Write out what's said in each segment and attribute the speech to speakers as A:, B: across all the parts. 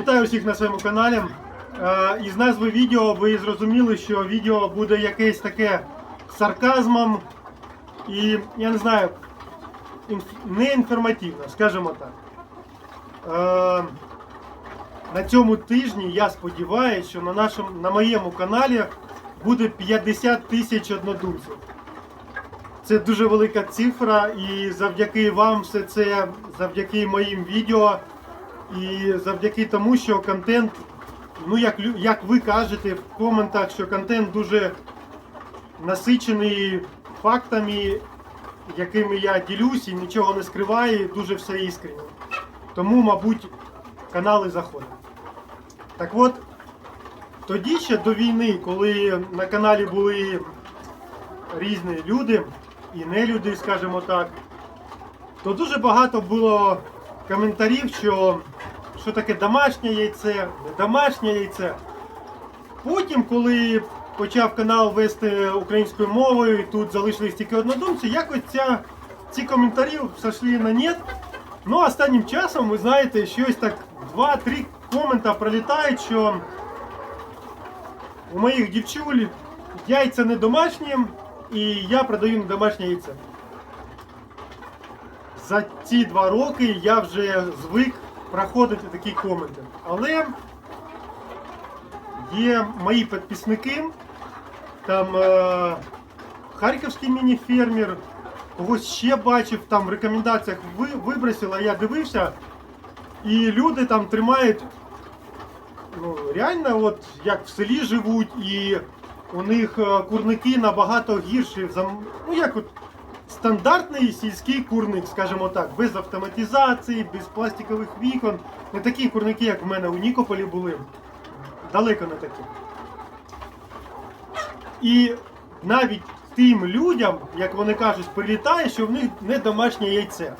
A: Вітаю всіх на своєму каналі. Е, Із назви відео ви зрозуміли, що відео буде якесь таке сарказмом і, я не знаю, інф- неінформативне, скажімо так. Е, На цьому тижні я сподіваюся, що на, нашому, на моєму каналі буде 50 тисяч однодумців. Це дуже велика цифра, і завдяки вам все це, завдяки моїм відео. І завдяки тому, що контент, ну як, як ви кажете в коментах, що контент дуже насичений фактами, якими я ділюсь і нічого не скриваю, дуже все іскренне. Тому, мабуть, канали заходять. Так от, тоді ще до війни, коли на каналі були різні люди і не люди, скажімо так, то дуже багато було коментарів, що, що таке домашнє яйце, домашнє яйце. Потім, коли почав канал вести українською мовою, і тут залишились тільки однодумці, якось ця, ці коментарі сошли на нет. Ну, останнім часом, ви знаєте, щось так 2-3 комента пролітають, що у моїх дівчуль яйця не домашні, і я продаю не домашнє яйце за ці два роки я вже звик проходити такі коменти. Але є мої підписники, там е, харківський міні-фермер, когось ще бачив, там в рекомендаціях ви, вибросила, я дивився, і люди там тримають ну, реально, от як в селі живуть, і у них е, курники набагато гірші. за- Ну як от стандартний сільський курник, скажімо так, без автоматизації, без пластикових вікон. Не такі курники, як в мене у Нікополі були. Далеко не такі. І навіть тим людям, як вони кажуть, прилітає, що в них не домашнє яйце.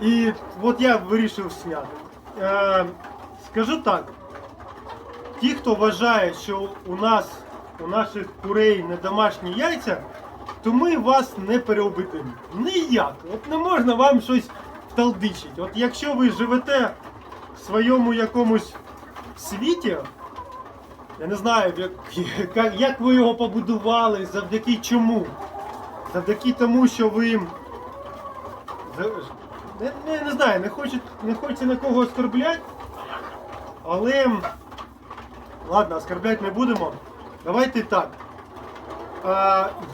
A: І от я вирішив зняти. Е, скажу так. Ті, хто вважає, що у нас, у наших курей не домашні яйця, то ми вас не переубедимо. Ніяк. От не можна вам щось вталдичити. От якщо ви живете в своєму якомусь світі, я не знаю, як, як, ви його побудували, завдяки чому. Завдяки тому, що ви. Не, не, не знаю, не хочу, не хочеться нікого оскорбляти, але. Ладно, оскорбляти не будемо. Давайте так.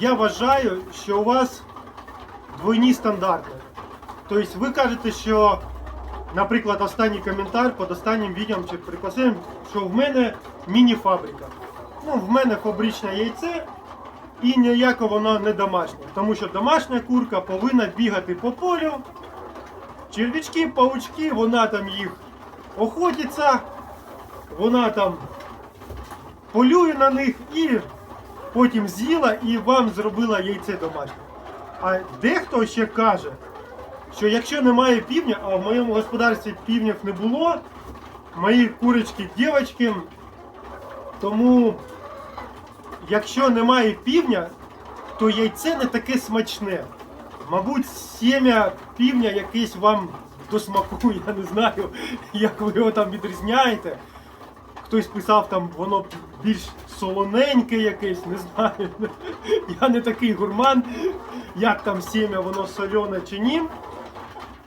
A: Я вважаю, що у вас двойні стандарти. Тобто ви кажете, що, наприклад, останній коментар під останнім відео чи припасуємо, що в мене міні-фабрика. Ну, в мене фабричне яйце і ніяко воно не домашнє. Тому що домашня курка повинна бігати по полю. Червячки, паучки, вона там їх охотиться, вона там полює на них і потім з'їла і вам зробила яйце домашнє. А дехто ще каже, що якщо немає півня, а в моєму господарстві півнів не було, мої курочки дівчатки, тому якщо немає півня, то яйце не таке смачне. Мабуть, сім'я півня якесь вам до смаку, я не знаю, як ви його там відрізняєте. Хтось писав там, воно більш солоненьке якесь, не знаю. Я не такий гурман, як там сім'я, воно солене чи ні.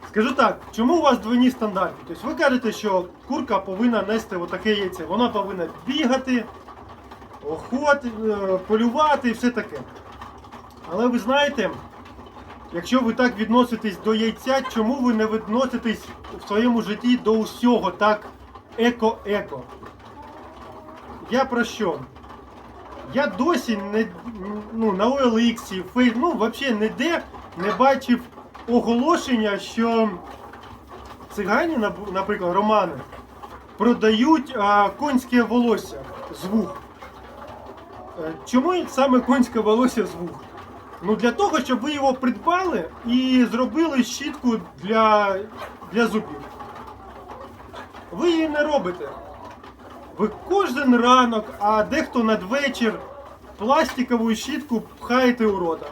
A: Скажу так, чому у вас двойні стандарти? Тобто ви кажете, що курка повинна нести отаке яйце. Вона повинна бігати, охоти, е, полювати і все таке. Але ви знаєте, якщо ви так відноситесь до яйця, чому ви не відноситесь в своєму житті до усього так еко-еко? Я про що? Я досі не ну, на OLX, Фейс, ну взагалі ніде не бачив оголошення, що цигані, наприклад, романи, продають а, конське волосся з вух. Е, Чому саме конське волосся з вух? Ну для того, щоб ви його придбали і зробили щітку для, для зубів. Ви її не робите. Ви кожен ранок, а дехто надвечір пластикову щітку пхаєте у рота.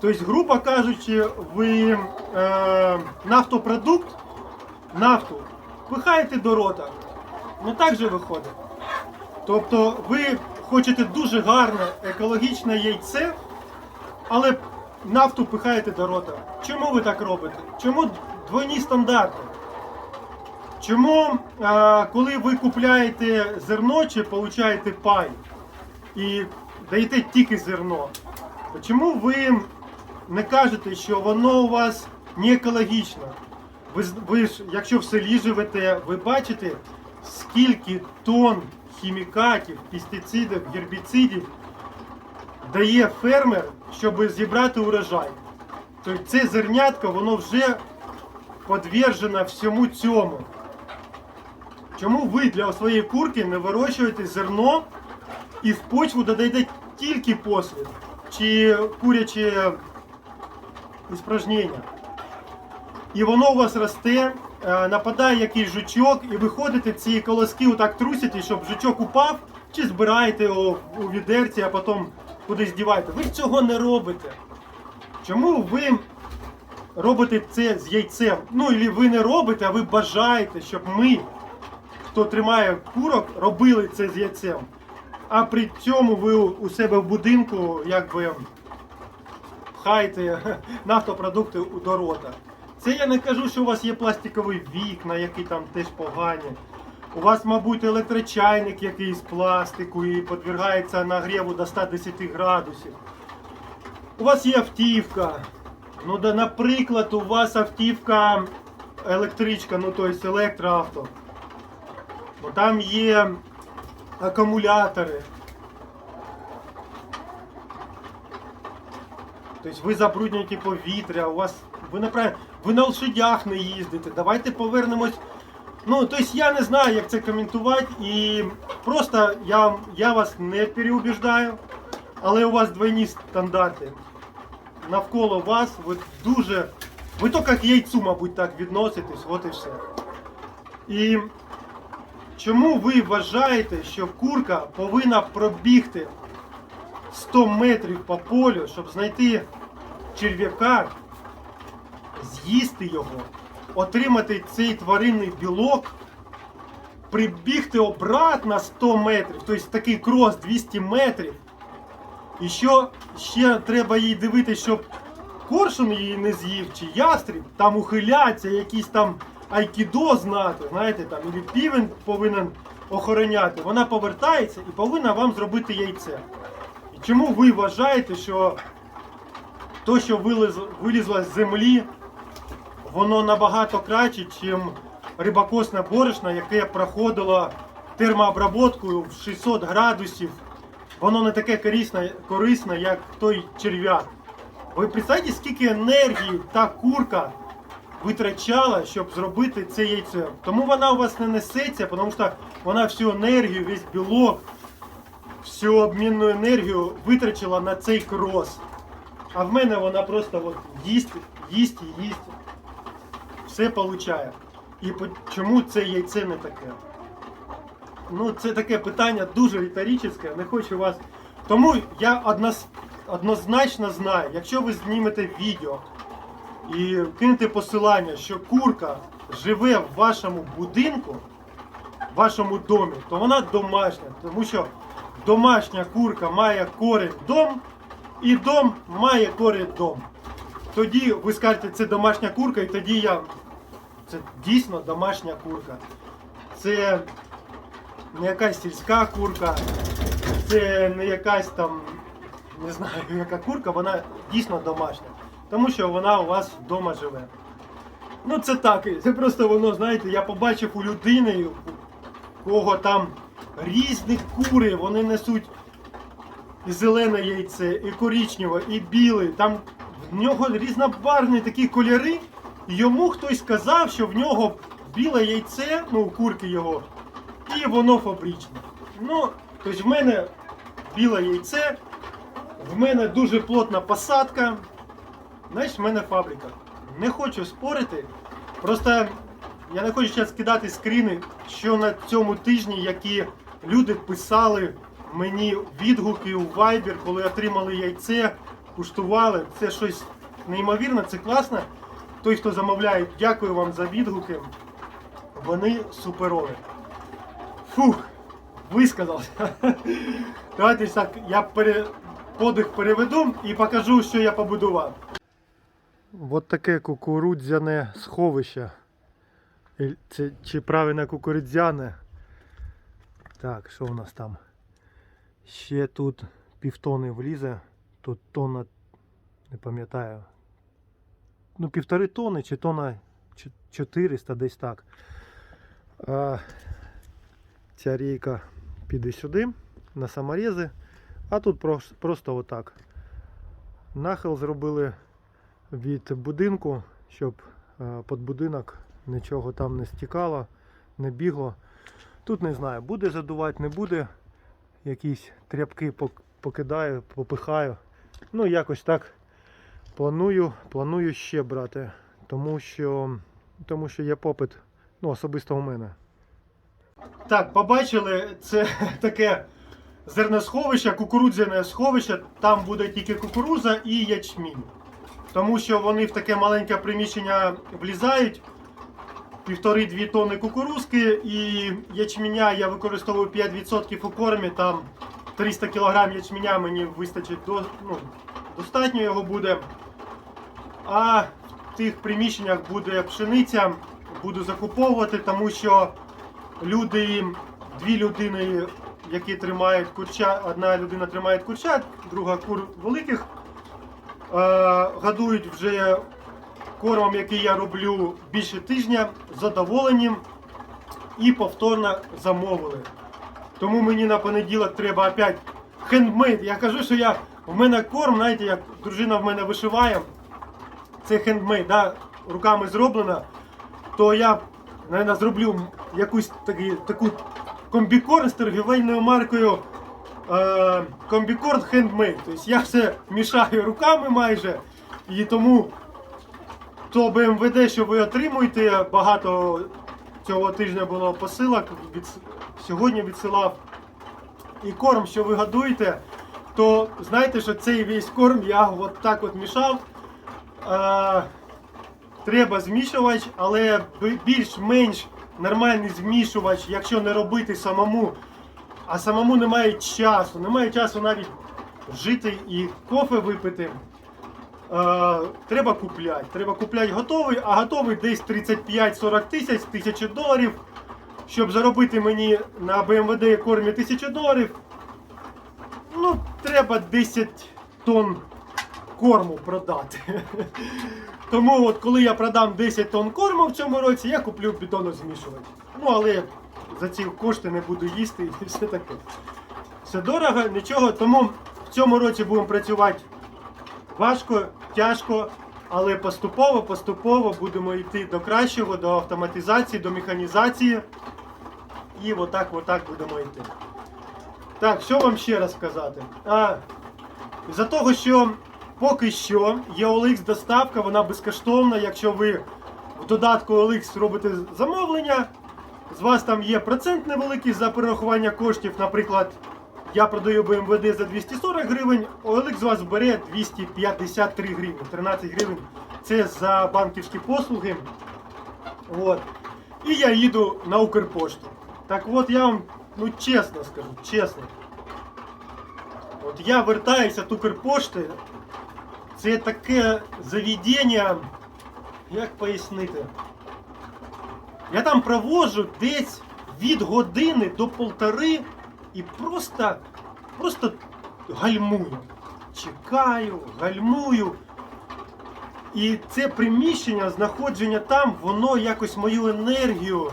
A: Тобто, грубо кажучи, ви е, нафтопродукт, нафту пихаєте до рота. Ну так же виходить. Тобто ви хочете дуже гарне екологічне яйце, але нафту пихаєте до рота. Чому ви так робите? Чому двойні стандарти? Чому, коли ви купляєте зерно чи получаєте пай і даєте тільки зерно, чому ви не кажете, що воно у вас не екологічно? Ви, ви ж, якщо в селі живете, ви бачите, скільки тонн хімікатів, пестицидів, гербіцидів дає фермер, щоб зібрати урожай. Тобто це зернятко, воно вже подвержено всьому цьому. Чому ви для своєї курки не вирощуєте зерно і в почву додаєте тільки послід чи куряче іспражнення? І воно у вас росте, е, нападає якийсь жучок, і ви ходите ці колоски отак трусите, щоб жучок упав, чи збираєте його у відерці, а потім кудись діваєте. Ви ж цього не робите. Чому ви робите це з яйцем? Ну, і ви не робите, а ви бажаєте, щоб ми, хто тримає курок, робили це з яйцем. А при цьому ви у себе в будинку якби пхаєте нафтопродукти у- рота. Це я не кажу, що у вас є пластикові вікна, які там теж погані. У вас, мабуть, електрочайник якийсь з пластику і підвергається нагріву до 110 градусів. У вас є автівка. Ну, да, наприклад, у вас автівка електричка, ну тобто електроавто. Там є акумулятори. Тобто ви забруднюєте повітря, у вас. Ви неправильно. Ви на лошадях не їздите. Давайте повернемось. Ну, тобто я не знаю, як це коментувати, і просто я, я вас не переубіждаю, але у вас двойні стандарти. Навколо вас ви дуже. Ви то як яйцю, мабуть, так відноситесь, от і все. І чому ви вважаєте, що курка повинна пробігти 100 метрів по полю, щоб знайти черв'яка, з'їсти його, отримати цей тваринний білок, прибігти обратно 100 метрів, тобто такий крос 200 метрів. І що ще треба їй дивитися, щоб коршун її не з'їв, чи ястріб, там ухиляться, якісь там айкідо знати, знаєте, там, і півень повинен охороняти. Вона повертається і повинна вам зробити яйце. І чому ви вважаєте, що то, що виліз, вилізло з землі, воно набагато краще, ніж рибакосне борошно, яке проходило термообработку в 600 градусів. Воно не таке корисне, корисне, як той черв'як. Ви представте, скільки енергії та курка витрачала, щоб зробити це яйце. Тому вона у вас не несеться, тому що вона всю енергію, весь білок, всю обмінну енергію витрачила на цей крос. А в мене вона просто от їсть, їсть і їсть. Все получає. І чому це яйце не таке? Ну, це таке питання дуже риторичне, не хочу вас. Тому я однозначно знаю, якщо ви знімете відео і кинете посилання, що курка живе в вашому будинку, в вашому домі, то вона домашня, тому що домашня курка має корінь дом, і дом має корінь дом. Тоді ви скажете, це домашня курка, і тоді я. Це дійсно домашня курка. Це не якась сільська курка, це не якась там, не знаю, яка курка, вона дійсно домашня. Тому що вона у вас вдома живе. Ну це так, це просто воно, знаєте, я побачив у людини, у кого там різних кури, вони несуть і зелене яйце, і коричневе, і біле. Там в нього різнобарвні такі кольори. І йому хтось сказав, що в нього біле яйце, ну у курки його, і воно фабричне. Ну, тобто в мене біле яйце, в мене дуже плотна посадка. Знаєш, в мене фабрика. Не хочу спорити. Просто я не хочу зараз кидати скріни, що на цьому тижні, які люди писали мені відгуки у Viber, коли отримали яйце, куштували. Це щось неймовірне, це класно. Той, хто замовляє, дякую вам за відгуки. вони суперові. Фух, висказався. Давайте так, я пере... подих переведу і покажу, що я побудував. От таке кукурудзяне сховище. Це чи правильно кукурудзяне? Так, що у нас там? Ще тут півтони влізе. Тут тонна, не пам'ятаю. Ну, півтори тони чи тонна 400, десь так. А, ця рейка піде сюди, на саморези, а тут прос- просто отак. Нахил зробили від будинку, щоб е, під будинок нічого там не стікало, не бігло. Тут не знаю, буде задувати, не буде. Якісь тряпки покидаю, попихаю. Ну, якось так планую, планую ще брати, тому що, тому що є попит, ну, особисто у мене. Так, побачили, це таке зерносховище, кукурудзяне сховище. Там буде тільки кукуруза і ячмінь. Тому що вони в таке маленьке приміщення влізають. Півтори-дві тонни кукурузки і ячменя я використовую 5% у кормі. Там 300 кг ячменя мені вистачить до, ну, достатньо його буде. А в тих приміщеннях буде пшениця, буду закуповувати, тому що люди, дві людини, які тримають курча, одна людина тримає курчат, друга кур великих, годують вже кормом, який я роблю більше тижня, з задоволенням і повторно замовили. Тому мені на понеділок треба опять хендмейд. Я кажу, що я, в мене корм, знаєте, як дружина в мене вишиває, це хендмейд, да, руками зроблено, то я, наверное, зроблю якусь таку комбікорн з торгівельною маркою е, комбікорн хендмейд. Тобто я все мішаю руками майже. І тому то БМВД, що ви отримуєте, багато цього тижня було посилок, від, сьогодні відсилав. І корм, що ви годуєте, то знаєте, що цей весь корм я от так от мішав. Е, треба змішувач, але більш-менш нормальний змішувач, якщо не робити самому. А самому немає часу. Немає часу навіть жити і кофе випити. Е, треба купляти. Треба купляти готовий, а готовий десь 35-40 тисяч, тисячі доларів. Щоб заробити мені на BMWD кормі 1000 доларів. Ну, треба 10 тонн корму продати. Тому от коли я продам 10 тонн корму в цьому році, я куплю бетонозмішувач. Ну, але за ці кошти не буду їсти і все таке. Все дорого, нічого. Тому в цьому році будемо працювати важко, тяжко, але поступово, поступово будемо йти до кращого, до автоматизації, до механізації. І отак, отак будемо йти. Так, що вам ще раз сказати? А, за того, що поки що є OLX доставка, вона безкоштовна. Якщо ви в додатку OLX робите замовлення, з вас там є процент невеликий за перерахування коштів. Наприклад, я продаю BMW за 240 гривень, OLX з вас бере 253 гривні, 13 гривень. Це за банківські послуги. От. І я їду на Укрпошту. Так от я вам, ну чесно скажу, чесно. От я вертаюся від Укрпошти. Це таке заведення, як пояснити. Я там проводжу десь від години до полтори і просто, просто гальмую. Чекаю, гальмую. І це приміщення, знаходження там, воно якось мою енергію,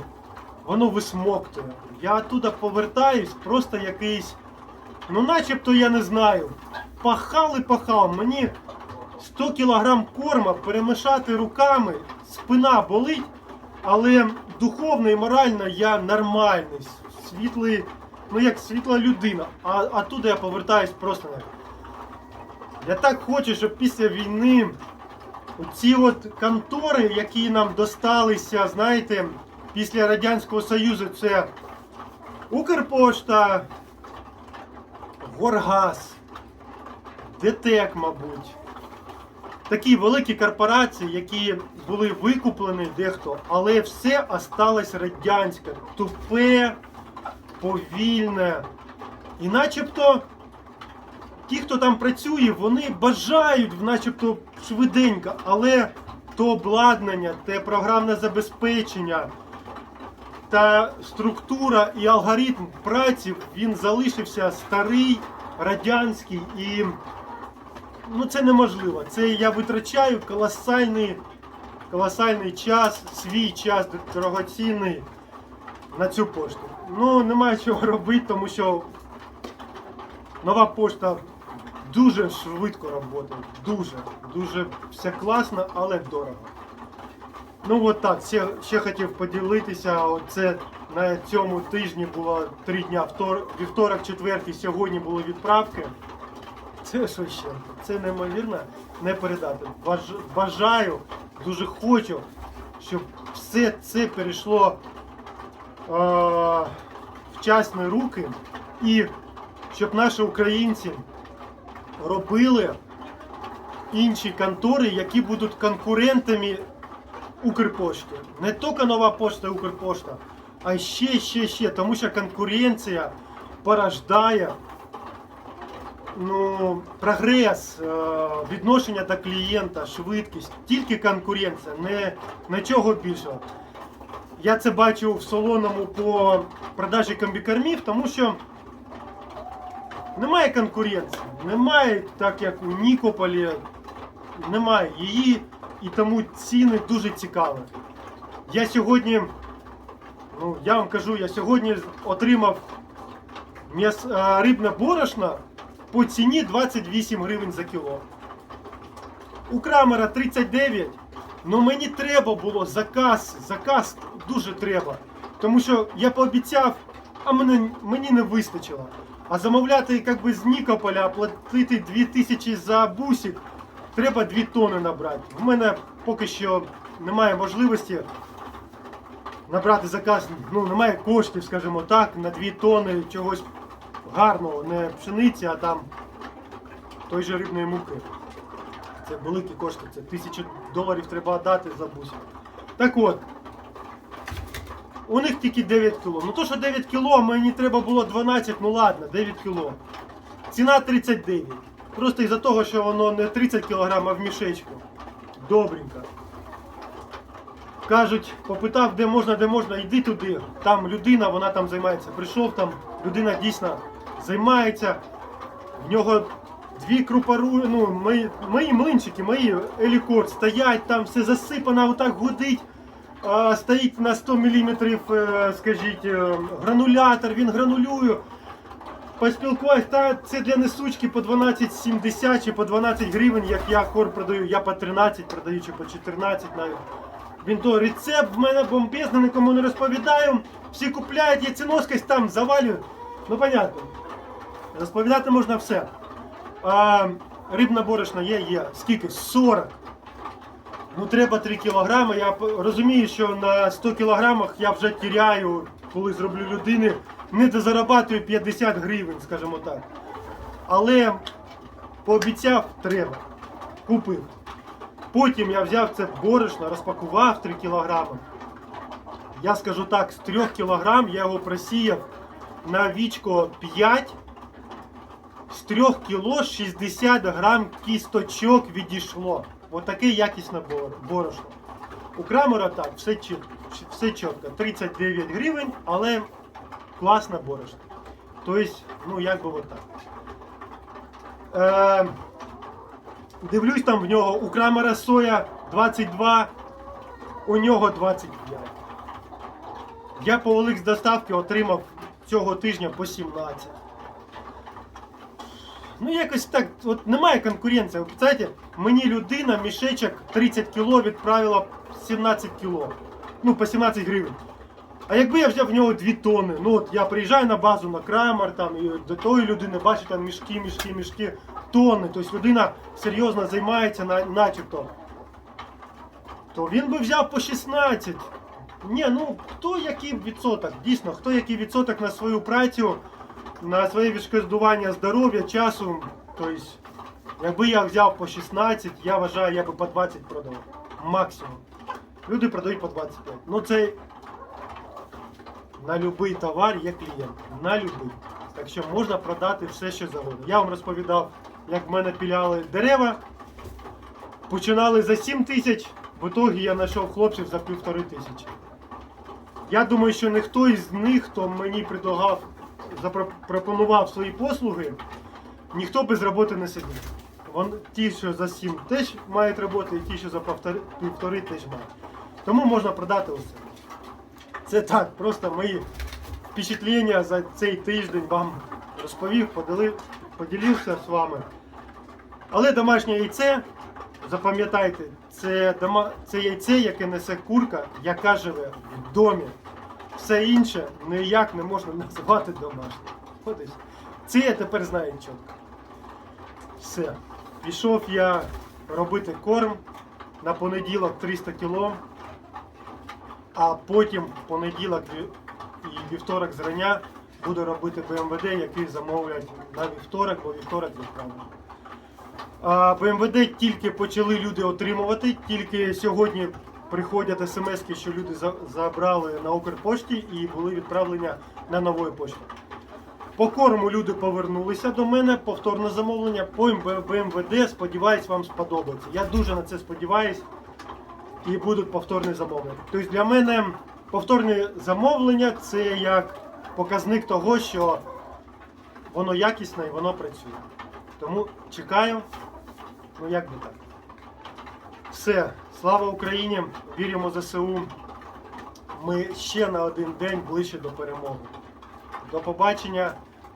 A: воно висмоктує. Я оттуда повертаюсь, просто якийсь, ну начебто я не знаю. Пахав і пахав. Мені 100 кілограм корма перемішати руками, спина болить, але духовно і морально я нормальний, світлий, ну як світла людина. А, а туди я повертаюсь просто на. Я так хочу, щоб після війни ці от контори, які нам досталися, знаєте, після Радянського Союзу, це Укрпошта, Горгаз, ДТЕК, мабуть. Такі великі корпорації, які були викуплені дехто, але все осталось радянське, тупе, повільне. І начебто ті, хто там працює, вони бажають, начебто, швиденько, але то обладнання, те програмне забезпечення та структура і алгоритм праці він залишився старий, радянський і ну це неможливо. Це я витрачаю колосальний, колосальний час, свій час дорогоцінний на цю пошту. Ну, немає чого робити, тому що нова пошта дуже швидко працює. Дуже, дуже все класно, але дорого. Ну от так, ще, ще хотів поділитися. Оце на цьому тижні було три дня. Вівторок, четвертий, сьогодні були відправки. Це що ще? Це неймовірно не передати. Баж, бажаю, дуже хочу, щоб все це перейшло е, в часні руки і щоб наші українці робили інші контори, які будуть конкурентами Укрпошти. Не тільки нова пошта Укрпошта, а ще, ще, ще. Тому що конкуренція порождає ну, прогрес, е, відношення до клієнта, швидкість. Тільки конкуренція, не нічого більшого. Я це бачу в солоному по продажі комбікормів, тому що немає конкуренції. Немає, так як у Нікополі, немає її, і тому ціни дуже цікаві. Я сьогодні, ну я вам кажу, я сьогодні отримав м'яс, а, рибне борошно по ціні 28 гривень за кіло. У Крамера 39. Ну мені треба було заказ, заказ дуже треба. Тому що я пообіцяв, а мене, мені не вистачило. А замовляти як би, з Нікополя, платити 2000 за бусик, треба 2 тони набрати. У мене поки що немає можливості набрати заказ, ну немає коштів, скажімо так, на 2 тони чогось гарного, не пшениці, а там той же рибної муки. Це великі кошти, це тисячу доларів треба дати за бусик. Так от, у них тільки 9 кіло. Ну то, що 9 кіло, мені треба було 12, ну ладно, 9 кіло. Ціна 39. Просто із-за того, що воно не 30 кг, а в мішечку. Добренько. Кажуть, попитав, де можна, де можна, йди туди. Там людина, вона там займається. Прийшов там, людина дійсно займається. В нього дві крупару, ну, мої, мої млинчики, мої елікор стоять, там все засипано, отак гудить. А, стоїть на 100 мм, скажіть, е, гранулятор, він гранулює. Поспілкуваюсь, та це для несучки по 12,70 чи по 12 гривень, як я хор продаю, я по 13 продаю чи по 14 навіть. Він то рецепт в мене бомбезний, нікому не розповідаю. Всі купляють, я ціноскость там завалюю. Ну понятно. Розповідати можна все. А, рибна борошна є, є. Скільки? 40. Ну треба 3 кілограми. Я розумію, що на 100 кілограмах я вже тіряю, коли зроблю людини, не дозарабатую 50 гривень, скажімо так. Але пообіцяв, треба. Купив. Потім я взяв це борошно, розпакував 3 кілограми. Я скажу так, з 3 кілограм я його просіяв на вічко 5. З 3 кіло 60 грам кісточок відійшло. Отаке якісне борошно. У Крамера так, все чітко, все чітко. 39 гривень, але класне борошно. Тобто, ну як би отак. Е, дивлюсь там в нього у Крамера соя 22, у нього 25. Я по Оликс доставки отримав цього тижня по 17. Ну якось так, от немає конкуренції. Ви представляєте, мені людина мішечок 30 кіло відправила 17 кіло. Ну, по 17 гривень. А якби я взяв в нього 2 тони, ну от я приїжджаю на базу на Крамер, там, і до тої людини бачу там мішки, мішки, мішки, тонни. Тобто людина серйозно займається на, начебто. То він би взяв по 16. Ні, ну хто який відсоток? Дійсно, хто який відсоток на свою працю, на своє відшкодування здоров'я, часу, тобто Якби я взяв по 16, я вважаю, я би по 20 продав. Максимум. Люди продають по 25. Ну це на будь-який товар є клієнт. На будь-який. Так що можна продати все, що завгодно. Я вам розповідав, як в мене піляли дерева. Починали за 7 тисяч, в ітогі я знайшов хлопців за півтори тисячі. Я думаю, що ніхто із них, хто мені предлагав, запропонував свої послуги, ніхто без роботи не сидів. Вон, ті, що за 7 теж мають роботи, і ті, що за півтори теж мають. Тому можна продати усе. Це так, просто мої впечатлення за цей тиждень вам розповів, поділив, поділився з вами. Але домашнє яйце, запам'ятайте, це, дома, це яйце, яке несе курка, яка живе в домі. Все інше ніяк не можна називати домашнім. От. Це я тепер знаю чітко. Все. Пішов я робити корм на понеділок 300 кг, а потім в понеділок і вівторок зрання буду робити БМВД, який замовлять на вівторок, бо вівторок відправлено. БМВД тільки почали люди отримувати, тільки сьогодні приходять смс, що люди забрали на Укрпошті і були відправлення на нової пошті. По корму люди повернулися до мене, повторне замовлення. По БМВД, сподіваюсь, вам сподобається. Я дуже на це сподіваюсь і будуть повторні замовлення. Тобто для мене повторні замовлення це як показник того, що воно якісне і воно працює. Тому чекаю, ну як би так. Все, слава Україні! Віримо ЗСУ. Ми ще на один день ближче до перемоги. До побачення,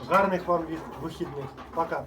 A: гарних вам вихідних. Пока.